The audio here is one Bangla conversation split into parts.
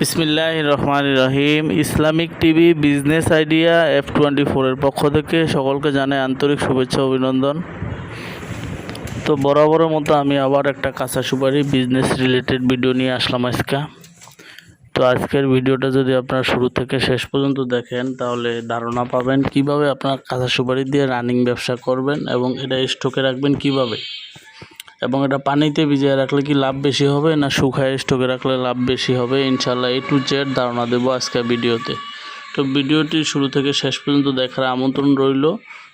বিসমিল্লাহ রহমান রহিম Islamic TV business idea F twenty ফোরের পক্ষ থেকে সকলকে জানাই আন্তরিক শুভেচ্ছা, অভিনন্দন। তো বরাবরের মতো আমি আবার একটা কাঁচা সুপারি বিজনেস রিলেটেড ভিডিও নিয়ে আসলাম আজকে। তো আজকের ভিডিওটা যদি আপনারা শুরু থেকে শেষ পর্যন্ত দেখেন, তাহলে ধারণা পাবেন কীভাবে আপনার কাঁচা সুপারি দিয়ে রানিং ব্যবসা করবেন এবং এটা স্টকে রাখবেন কীভাবে। এবং এটা পানিতে ভিজিয়ে রাখলে কি লাভ বেশি হবে না শুকায় স্টকে রাখলে লাভ বেশি হবে? ইনশাল্লাহ এ টু জেড ধারণা দেবো আজকে ভিডিওতে। তো ভিডিওটি শুরু থেকে শেষ পর্যন্ত দেখার আমন্ত্রণ রইল।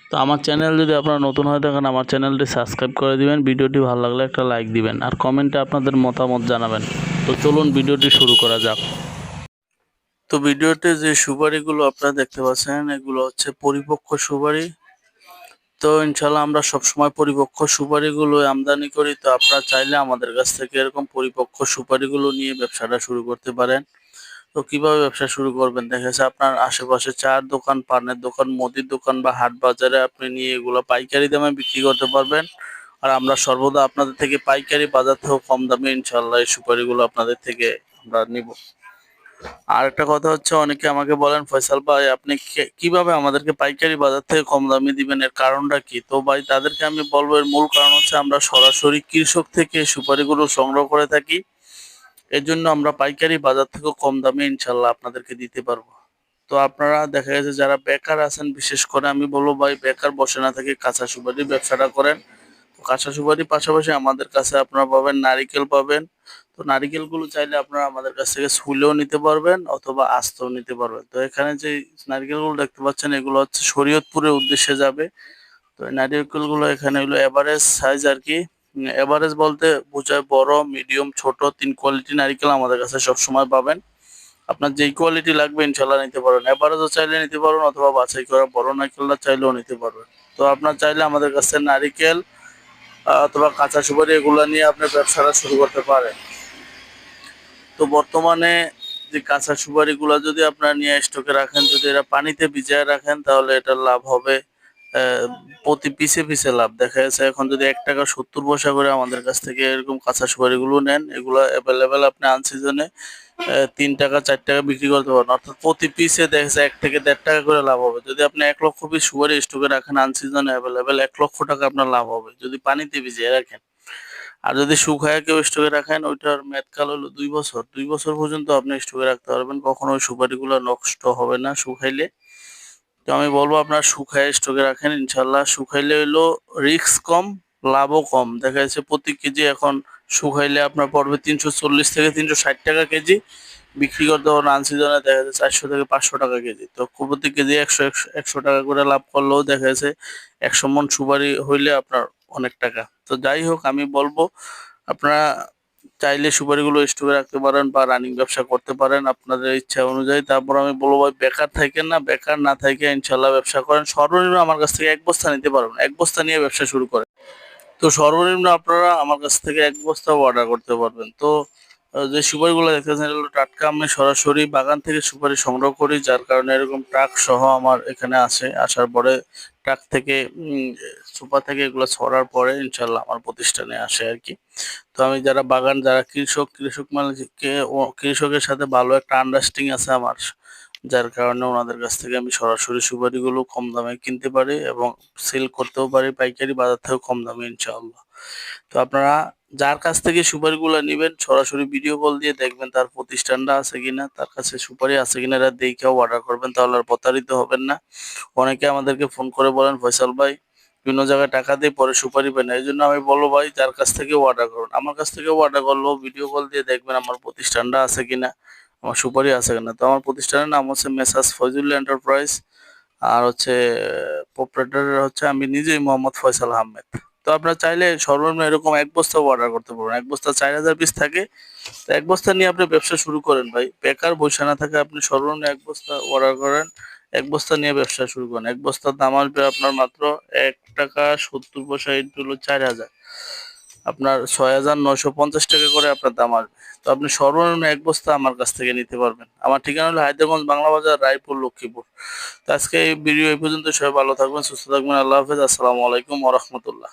তো আমার চ্যানেল যদি আপনারা নতুন হয়ে থাকেন, আমার চ্যানেলটি সাবস্ক্রাইব করে দিবেন। ভিডিওটি ভালো লাগলে একটা লাইক দিবেন আর কমেন্টে আপনাদের মতামত জানাবেন। তো চলুন ভিডিওটি শুরু করা যাক। তো ভিডিওতে যে সুপারিগুলো আপনারা দেখতে পাচ্ছেন, এগুলো হচ্ছে পরিপক্ক সুপারি। তো ইনশাল্লাহ আমরা সবসময় পরিপক্ক সুপারিগুলো আমদানি করি। তো আপনারা চাইলে আমাদের কাছ থেকে এরকম পরিপক্ক সুপারিগুলো নিয়ে ব্যবসাটা শুরু করতে পারেন। তো কীভাবে ব্যবসা শুরু করবেন? দেখা যাচ্ছে আপনার আশেপাশে চার দোকান, পানের দোকান, মুদির দোকান বা হাট বাজারে আপনি নিয়ে এগুলো পাইকারি দামে বিক্রি করতে পারবেন। আর আমরা সর্বদা আপনাদের থেকে পাইকারি বাজার থেকেও কম দামে ইনশাল্লাহ এই সুপারিগুলো আপনাদের থেকে আমরা নিব। আর একটা কথা হচ্ছে, অনেকে আমাকে বলেন, ফয়সাল ভাই, আপনি কীভাবে আমাদেরকে পাইকারি বাজার থেকে কম দামে দিবেন? এর কারণটা কি? তো ভাই, তাদেরকে আমি বলব, এর মূল কারণ হচ্ছে আমরা সরাসরি কৃষক থেকে সুপারিগুলো সংগ্রহ করে থাকি। এর জন্য আমরা পাইকারি বাজার থেকেও কম দামে ইনশাল্লাহ আপনাদেরকে দিতে পারব। তো আপনারা দেখা গেছে, যারা বেকার আছেন, বিশেষ করে আমি বলব ভাই, বেকার বসে না থেকে কাঁচা সুপারি ব্যবসাটা করেন। কাঁচা সুপারির পাশাপাশি আমাদের কাছে আপনারা পাবেন নারিকেল পাবেন। তো নারিকেলগুলো চাইলে আপনারা আমাদের কাছ থেকে ছুলেও নিতে পারবেন অথবা আস্তেও নিতে পারবেন। তো এখানে যে নারিকেলগুলো দেখতে পাচ্ছেন, এগুলো হচ্ছে শরীয়তপুরের উদ্দেশ্যে যাবে। তো নারিকেলগুলো এখানে হলো এভারেজ সাইজ আর কি। এভারেজ বলতে বোঝায় বড় মিডিয়াম ছোট, তিন কোয়ালিটি নারিকেল আমাদের কাছে সবসময় পাবেন। আপনার যেই কোয়ালিটি লাগবে ইনশাল্লাহ নিতে পারবেন। এভারেজও চাইলে নিতে পারবেন অথবা বাছাই করা বড় নারকেলটা চাইলেও নিতে পারবেন। তো আপনার চাইলে আমাদের কাছে নারিকেল অথবা কাঁচা সুপারি এগুলো নিয়ে আপনি ব্যবসাটা শুরু করতে পারেন। তো বর্তমানে যে কাঁচা সুপারিগুলো যদি আপনার নিয়ে স্টকে রাখেন, যদি এরা পানিতে ভিজায় রাখেন, তাহলে এটা লাভ হবে। প্রতি পিসে পিসে লাভ। দেখা যাচ্ছে এখন যদি এক টাকা সত্তর পয়সা করে আমাদের কাছ থেকে এরকম কাঁচা সুপারিগুলো নেন, এগুলো অ্যাভেলেবেল আপনি আনসিজনে তিন টাকা, চার টাকা বিক্রি করতে পারেন অর্থাৎ প্রতি পিসে দেখা যাচ্ছে এক থেকে দেড় টাকা করে লাভ হবে। যদি আপনি এক লক্ষ পিস সুপারি স্টকে রাখেন আনসিজনে অ্যাভেলেবেল এক লক্ষ টাকা আপনার লাভ হবে। যদি পানিতে ভিজিয়ে রাখেন। আর যদি শুকায় কেউ স্টকে রাখেন, ওইটার মেয়াদকাল হলো দুই বছর। দুই বছর পর্যন্ত আপনি স্টকে রাখতে পারবেন। কখনো ওই সুপারিগুলো নষ্ট হবে না শুকাইলে। তো আমি বলব আপনার শুকায় স্টকে রাখেন ইনশাল্লাহ শুকাইলে হলো রিস্ক কম, লাভও কম। দেখা যাচ্ছে প্রতি কেজি এখন শুকাইলে আপনার পড়বে তিনশো চল্লিশ থেকে তিনশো ষাট টাকা কেজি। বিক্রি করতে পারেন আনসিজনে দেখা যাচ্ছে চারশো থেকে পাঁচশো টাকা কেজি। তো প্রতি কেজি একশো একশো টাকা করে লাভ করলেও দেখা যাচ্ছে একশো মন সুপারি হইলে আপনার অনেক টাকা। তো যাই হোক, আমি বলব আপনারা চাইলে সুপারিগুলো স্টোরে রাখতে পারেন বা রানিং ব্যবসা করতে পারেন আপনাদের ইচ্ছা অনুযায়ী। তারপর আমি বলব ভাই, বেকার থাকেন না, বেকার না থাকে ইনশাল্লাহ ব্যবসা করেন। সর্বনিম্ন আমার কাছ থেকে এক বস্তা নিতে পারবেন, এক বস্তা নিয়ে ব্যবসা শুরু করেন। তো সর্বনিম্ন আপনারা আমার কাছ থেকে এক বস্তা অর্ডার করতে পারবেন। তো যে সুপারিগুলো দেখতেছেন এগুলো টাটকা আমি সরাসরি বাগান থেকে সুপারি সংগ্রহ করি, যার কারণে এরকম ট্রাক সহ আমার এখানে আসে। আসার পরে ট্রাক থেকে সুপার থেকে এগুলো ছড়ার পরে ইনশাল্লাহ আমার প্রতিষ্ঠানে আসে আর কি। তো আমি যারা বাগান, যারা কৃষক কৃষক মানে কৃষকের সাথে ভালো একটা আন্ডারস্ট্যান্ডিং আছে আমার, যার কারণে ওনাদের কাছ থেকে আমি সরাসরি সুপারিগুলো কম দামে কিনতে পারি এবং সেল করতেও পারি, পাইকারি বাজার থেকেও কম দামে ইনশাআল্লাহ। তো আপনারা যার কাছ থেকে সুপারিগুলো নেবেন, সরাসরি ভিডিও কল দিয়ে দেখবেন তার প্রতিষ্ঠানটা আছে কিনা, তার কাছে সুপারি আছে কিনা, এটা দেখেও অর্ডার করবেন, তাহলে আর প্রতারিত হবেন না। অনেকে আমাদেরকে ফোন করে বলেন, ফয়সাল ভাই, বিভিন্ন জায়গায় টাকা দিয়ে পরে সুপারি পাই না। এই জন্য আমি বলব, ভাই, যার কাছ থেকে অর্ডার করুন, আমার কাছ থেকে অর্ডার করলেও ভিডিও কল দিয়ে দেখবেন আমার প্রতিষ্ঠানটা আছে কিনা, আমার সুপারি আছে কিনা। তো আমার প্রতিষ্ঠানের নাম হচ্ছে মেসাস ফয়জুল এন্টারপ্রাইজ, আর হচ্ছে প্রপারেটর হচ্ছে আমি নিজেই মোহাম্মদ ফয়সাল আহমেদ। তো আপনারা চাইলে সর্বনিম্ন এরকম এক বস্তা অর্ডার করতে পারবেন। এক বস্তা চার হাজার পিস থাকে। তো এক বস্তা নিয়ে আপনি ব্যবসা শুরু করেন ভাই। বেকার বসে না থাকে আপনি সর্বনিম্ন এক বস্তা অর্ডার করেন, এক বস্তা নিয়ে ব্যবসা শুরু করেন। এক বস্তার দাম আসবে আপনার মাত্র এক টাকা সত্তর পয়সা হলো চার হাজার। আপনার ছয় হাজার নয়শো পঞ্চাশ টাকা করে আপনার দাম আসবে। তো আপনি সর্বনিম্ন এক বস্তা আমার কাছ থেকে নিতে পারবেন। আমার ঠিকানা হলো হায়দ্রাবাদ বাংলা বাজার, রায়পুর, লক্ষ্মীপুর। তো আজকে এই ভিডিও এই পর্যন্ত। সবাই ভালো থাকবেন, সুস্থ থাকবেন। আল্লাহ হাফেজ। আসসালামু আলাইকুম ওরহমতুল্লাহ